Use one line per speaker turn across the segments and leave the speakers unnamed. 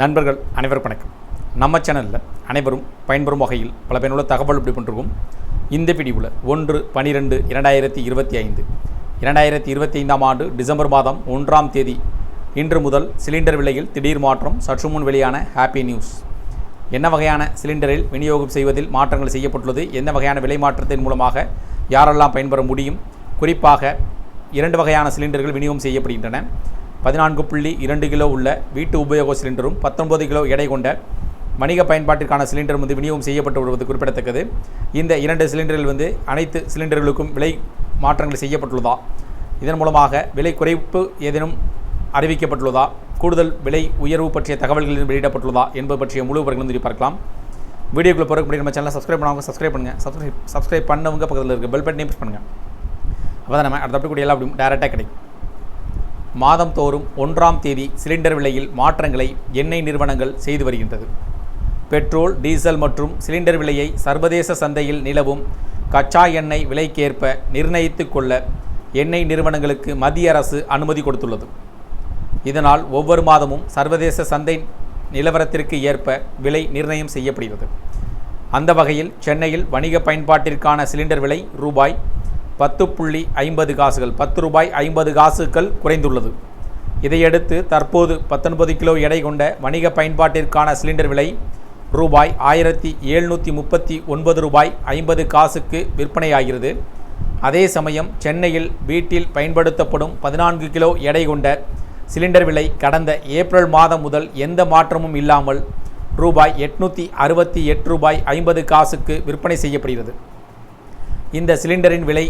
நண்பர்கள் அனைவருக்கும் வணக்கம். நம்ம சேனலில் அனைவரும் பயன்பெறும் வகையில் பல பயனுள்ள தகவல் இப்படி பண்ணிருக்கோம் இந்த பிடிவில் ஒன்று பனிரெண்டு இரண்டாயிரத்தி இருபத்தி ஐந்து. இரண்டாயிரத்தி இருபத்தி ஐந்தாம் ஆண்டு டிசம்பர் மாதம் ஒன்றாம் தேதி இன்று முதல் சிலிண்டர் விலையில் திடீர் மாற்றம் சற்று முன் வெளியான ஹாப்பி நியூஸ் என்ன வகையான சிலிண்டரில் விநியோகம் செய்வதில் மாற்றங்கள் செய்யப்பட்டுள்ளது? எந்த வகையான விலை மாற்றத்தின் மூலமாக யாரெல்லாம் பயன்பெற முடியும்? குறிப்பாக இரண்டு வகையான சிலிண்டர்கள் விநியோகம் செய்யப்படுகின்றன. பதினான்கு புள்ளி இரண்டு கிலோ உள்ள வீட்டு உபயோக சிலிண்டரும் பத்தொன்பது கிலோ எடை கொண்ட வணிக பயன்பாட்டிற்கான சிலிண்டர் வந்து விநியோகம் செய்யப்பட்டு வருவது குறிப்பிடத்தக்கது. இந்த இரண்டு சிலிண்டரில் வந்து அனைத்து சிலிண்டர்களுக்கும் விலை மாற்றங்கள் செய்யப்பட்டுள்ளதா? இதன் மூலமாக விலை குறைப்பு ஏதேனும் அறிவிக்கப்பட்டுள்ளதா? கூடுதல் விலை உயர்வு பற்றிய தகவல்கள் வெளியிடப்பட்டுள்ளதா என்பது பற்றிய முழு விவரங்களும் வந்து பார்க்கலாம். வீடியோக்குள்ளே போகிற முடியும் நம்ம சேனலை சப்ஸ்கிரைப் பண்ணவங்க சப்ஸ்கிரைப் பண்ணுங்கள் சப்ஸ்கிரைப் சப்ஸ்கிரைப் பண்ணவங்க பக்கத்தில் இருக்க பெல் பட்டனையும் ப்ரெஸ் பண்ணுங்கள் அப்போ தான் நம்ம அடுத்த அப்படி கூட எல்லாம் அப்படி டேரெக்டாக கிடைக்கும். மாதந்தோறும் ஒன்றாம் தேதி சிலிண்டர் விலையில் மாற்றங்களை எண்ணெய் நிறுவனங்கள் செய்து வருகின்றது. பெட்ரோல் டீசல் மற்றும் சிலிண்டர் விலையை சர்வதேச சந்தையில் நிலவும் கச்சா எண்ணெய் விலைக்கேற்ப நிர்ணயித்து கொள்ள எண்ணெய் நிறுவனங்களுக்கு மத்திய அரசு அனுமதி கொடுத்துள்ளது. இதனால் ஒவ்வொரு மாதமும் சர்வதேச சந்தை நிலவரத்திற்கு ஏற்ப விலை நிர்ணயம் செய்யப்படுகிறது. அந்த வகையில் சென்னையில் வணிக பயன்பாட்டிற்கான சிலிண்டர் விலை ரூபாய் பத்து புள்ளி ஐம்பது காசுகள் பத்து ரூபாய் ஐம்பது காசுகள் குறைந்துள்ளது. இதையடுத்து தற்போது பத்தொன்பது கிலோ எடை கொண்ட வணிக பயன்பாட்டிற்கான சிலிண்டர் விலை ரூபாய் ஆயிரத்தி எழுநூற்றி முப்பத்தி ஒன்பது ரூபாய் ஐம்பது காசுக்கு விற்பனையாகிறது. அதே சமயம் சென்னையில் வீட்டில் பயன்படுத்தப்படும் பதினான்கு கிலோ எடை கொண்ட சிலிண்டர் விலை கடந்த ஏப்ரல் மாதம் முதல் எந்த மாற்றமும் இல்லாமல் ரூபாய் எட்நூற்றி அறுபத்தி எட்டு ரூபாய் ஐம்பது காசுக்கு விற்பனை செய்யப்படுகிறது. இந்த சிலிண்டரின் விலை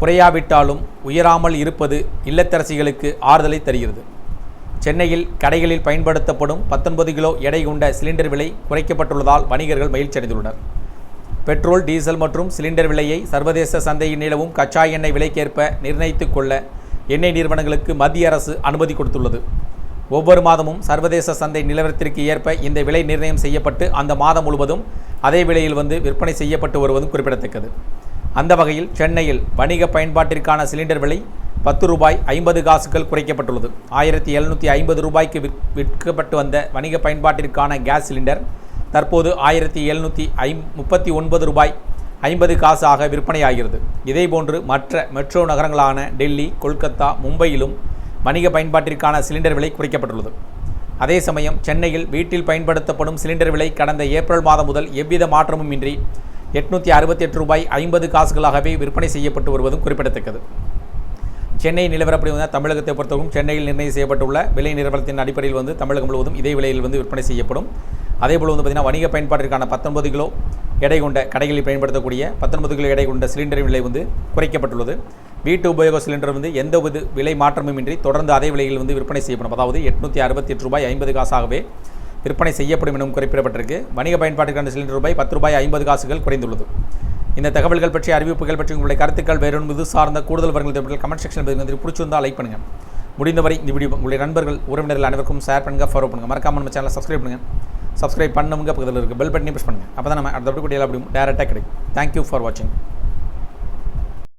குறையாவிட்டாலும் உயராமல் இருப்பது இல்லத்தரசிகளுக்கு ஆறுதலை தருகிறது. சென்னையில் கடைகளில் பயன்படுத்தப்படும் பத்தொன்பது கிலோ எடை கொண்ட சிலிண்டர் விலை குறைக்கப்பட்டுள்ளதால் வணிகர்கள் மகிழ்ச்சியடைந்துள்ளனர் பெட்ரோல் டீசல் மற்றும் சிலிண்டர் விலையை சர்வதேச சந்தையில் நிலவும் கச்சா எண்ணெய் விலைக்கேற்ப நிர்ணயித்துக் கொள்ள எண்ணெய் நிறுவனங்களுக்கு மத்திய அரசு அனுமதி கொடுத்துள்ளது. ஒவ்வொரு மாதமும் சர்வதேச சந்தை நிலவரத்திற்கு ஏற்ப இந்த விலை நிர்ணயம் செய்யப்பட்டு அந்த மாதம் முழுவதும் அதே விலையில் வந்து விற்பனை செய்யப்பட்டு வருவதும் குறிப்பிடத்தக்கது. அந்த வகையில் சென்னையில் வணிக பயன்பாட்டிற்கான சிலிண்டர் விலை பத்து ரூபாய் ஐம்பது காசுகள் குறைக்கப்பட்டுள்ளது. ஆயிரத்தி எழுநூற்றி ஐம்பது ரூபாய்க்கு விற் விற்கப்பட்டு வந்த வணிக பயன்பாட்டிற்கான கேஸ் சிலிண்டர் தற்போது ஆயிரத்தி எழுநூற்றி ஐ முப்பத்தி ஒன்பது ரூபாய் ஐம்பது காசாக விற்பனையாகிறது. இதேபோன்று மற்ற மெட்ரோ நகரங்களான டெல்லி கொல்கத்தா மும்பையிலும் வணிக பயன்பாட்டிற்கான சிலிண்டர் விலை குறைக்கப்பட்டுள்ளது. அதே சமயம் சென்னையில் வீட்டில் பயன்படுத்தப்படும் சிலிண்டர் விலை கடந்த ஏப்ரல் மாதம் முதல் எவ்வித மாற்றமும் இன்றி எட்நூற்றி அறுபத்தி எட்டு ரூபாய் ஐம்பது காசுகளாகவே விற்பனை செய்யப்பட்டு வருவதும் குறிப்பிடத்தக்கது. சென்னை நிலவரப்படி வந்து தமிழகத்தை பொறுத்தவரைக்கும் சென்னையில் நிர்ணயம் செய்யப்பட்டுள்ள விலை நிலவரத்தின் அடிப்படையில் வந்து தமிழகம் முழுவதும் இதே விலையில் வந்து விற்பனை செய்யப்படும். அதேபோல் வந்து பார்த்திங்கன்னா வணிக பயன்பாட்டிற்கான பத்தொன்பது கிலோ எடை கொண்ட கடைகளில் பயன்படுத்தக்கூடிய பத்தொன்பது கிலோ எடை கொண்ட சிலிண்டரின் விலை வந்து குறைக்கப்பட்டுள்ளது. வீட்டு உபயோக சிலிண்டர் வந்து எந்த வித விலை மாற்றமும் இன்றி தொடர்ந்து அதே விலையில் வந்து விற்பனை செய்யப்படும். அதாவது எட்நூற்றி அறுபத்தி எட்டு ரூபாய் ஐம்பது காசாகவே விற்பனை செய்யப்படும் எனவும் குறிப்பிடப்பட்டிருக்கு. வணிக பயன்பாட்டுக்கான சிலிண்டர் ரூபாய் பத்து ரூபாய் ஐம்பது காசுகள் குறைந்துள்ளது. இந்த தகவல்கள் பற்றி அறிவிப்புகள் பற்றி உங்களுடைய கருத்துக்கள் வேறொன்று இது சார்ந்த கூடுதல் வரங்கள் தேவைகள் கமெண்ட் செக்ஷன் வந்து பிடிச்சிருந்தால் லைக் பண்ணுங்கள் முடிந்தவரை இந்த வீடியோ உங்களுடைய நண்பர்கள் உறவினர்கள் அனைவருக்கும் ஷேர் பண்ணுங்கள் ஃபாலோ பண்ணுங்கள் மறக்காமல் நம்ம சேனலை சப்ஸ்கிரைப் பண்ணுங்கள் சப்ஸ்கிரைப் பண்ணவங்க பக்கத்தில் இருக்குது பெல் பட்டனையும் ப்ரெஸ் பண்ணுங்கள் அப்போ தான் நம்ம அடுத்த வீடியோ அப்படி டேரெக்டாக கிடைக்கும். தேங்க்யூ ஃபார் வாட்சிங்